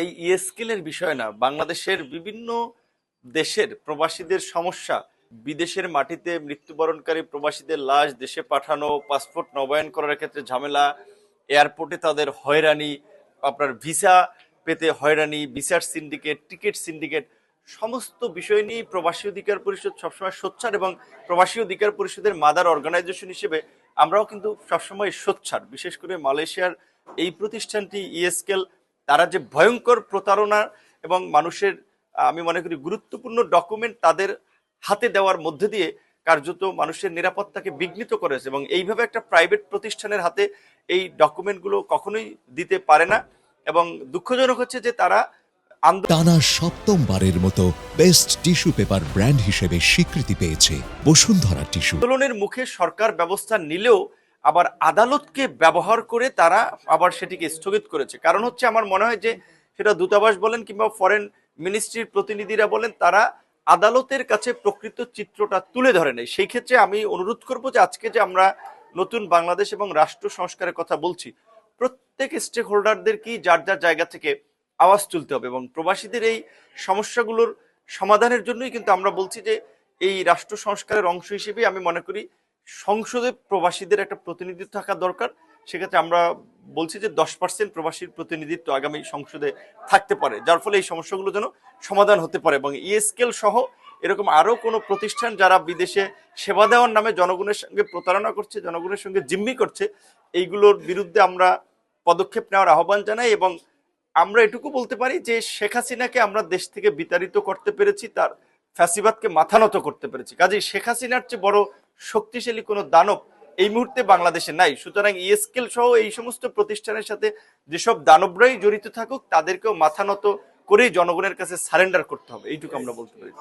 এই ইএসকেলের বিষয় না। বাংলাদেশের বিভিন্ন দেশের প্রবাসীদের সমস্যা, বিদেশের মাটিতে মৃত্যুবরণকারী প্রবাসীদের লাশ দেশে পাঠানো, পাসপোর্ট নবায়ন করার ক্ষেত্রে ঝামেলা, এয়ারপোর্টে তাদের হয়রানি, আপনার ভিসা পেতে হয়রানি, ভিসার সিন্ডিকেট টিকিট সিন্ডিকেট সমস্ত বিষয় নিয়ে প্রবাসী অধিকার পরিষদ সবসময় সোচ্ছার এবং প্রবাসী অধিকার পরিষদের মাদার অর্গানাইজেশন হিসেবে আমরাও কিন্তু সবসময় সোচ্ছার বিশেষ করে মালয়েশিয়ার এই প্রতিষ্ঠানটি ইএসকেল তারা যে ভয়ঙ্কর প্রতারণা এবং মানুষের আমি মনে করি গুরুত্বপূর্ণ ডকুমেন্ট তাদের হাতে দেওয়ার মধ্যে দিয়ে কার্যত মানুষের নিরাপত্তাকে বিঘ্নিত করেছে এবং এইভাবে একটা প্রাইভেট প্রতিষ্ঠানের হাতে এই ডকুমেন্টগুলো কখনোই দিতে পারে না এবং দুঃখজনক হচ্ছে যে তারা টানা সপ্তমবারের মতো বেস্ট টিস্যু পেপার ব্র্যান্ড হিসেবে স্বীকৃতি পেয়েছে বসুন্ধরা টিস্যু আন্দোলনের মুখে সরকার ব্যবস্থা নিলেও আবার আদালতকে ব্যবহার করে তারা আবার সেটিকে স্থগিত করেছে। কারণ হচ্ছে আমার মনে হয় যে সেটা দূতাবাস বলেন কিংবা ফরেন মিনিস্ট্রির প্রতিনিধিরা বলেন, তারা আদালতের কাছে প্রকৃত চিত্রটা তুলে ধরে নেই সেই ক্ষেত্রে আমি অনুরোধ করব যে আজকে যে আমরা নতুন বাংলাদেশ এবং রাষ্ট্র সংস্কারের কথা বলছি, প্রত্যেক স্টেক হোল্ডারদেরকেই যার যার জায়গা থেকে আওয়াজ তুলতে হবে এবং প্রবাসীদের এই সমস্যাগুলোর সমাধানের জন্যই কিন্তু আমরা বলছি যে এই রাষ্ট্র সংস্কারের অংশ হিসেবে আমি মনে করি সংসদে প্রবাসীদের একটা প্রতিনিধিত্ব থাকা দরকার। সেক্ষেত্রে আমরা বলছি যে দশ পার্সেন্ট প্রবাসীর প্রতিনিধিত্ব আগামী সংসদে থাকতে পারে। যার ফলে এই সমস্যাগুলো যেন সমাধান হতে পারে এবং ইএসকেল সহ এরকম আরও কোনো প্রতিষ্ঠান যারা বিদেশে সেবা দেওয়ার নামে জনগণের সঙ্গে প্রতারণা করছে, জনগণের সঙ্গে জিম্মি করছে, এইগুলোর বিরুদ্ধে আমরা পদক্ষেপ নেওয়ার আহ্বান জানাই এবং আমরা এটুকু বলতে পারি যে শেখ হাসিনাকে আমরা দেশ থেকে বিতাড়িত করতে পেরেছি, তার ফ্যাসিবাদকে মাথা নত করতে পেরেছি। কাজেই শেখ হাসিনার চেয়ে বড় শক্তিশালী কোনো দানব এই মুহূর্তে বাংলাদেশে নাই। সুতরাং ইএসকেল সহ এই সমস্ত প্রতিষ্ঠানের সাথে যেসব দানবরাই জড়িত থাকুক তাদেরকেও মাথা নত করেই জনগণের কাছে সারেন্ডার করতে হবে। এইটুকু আমরা বলতে পারি।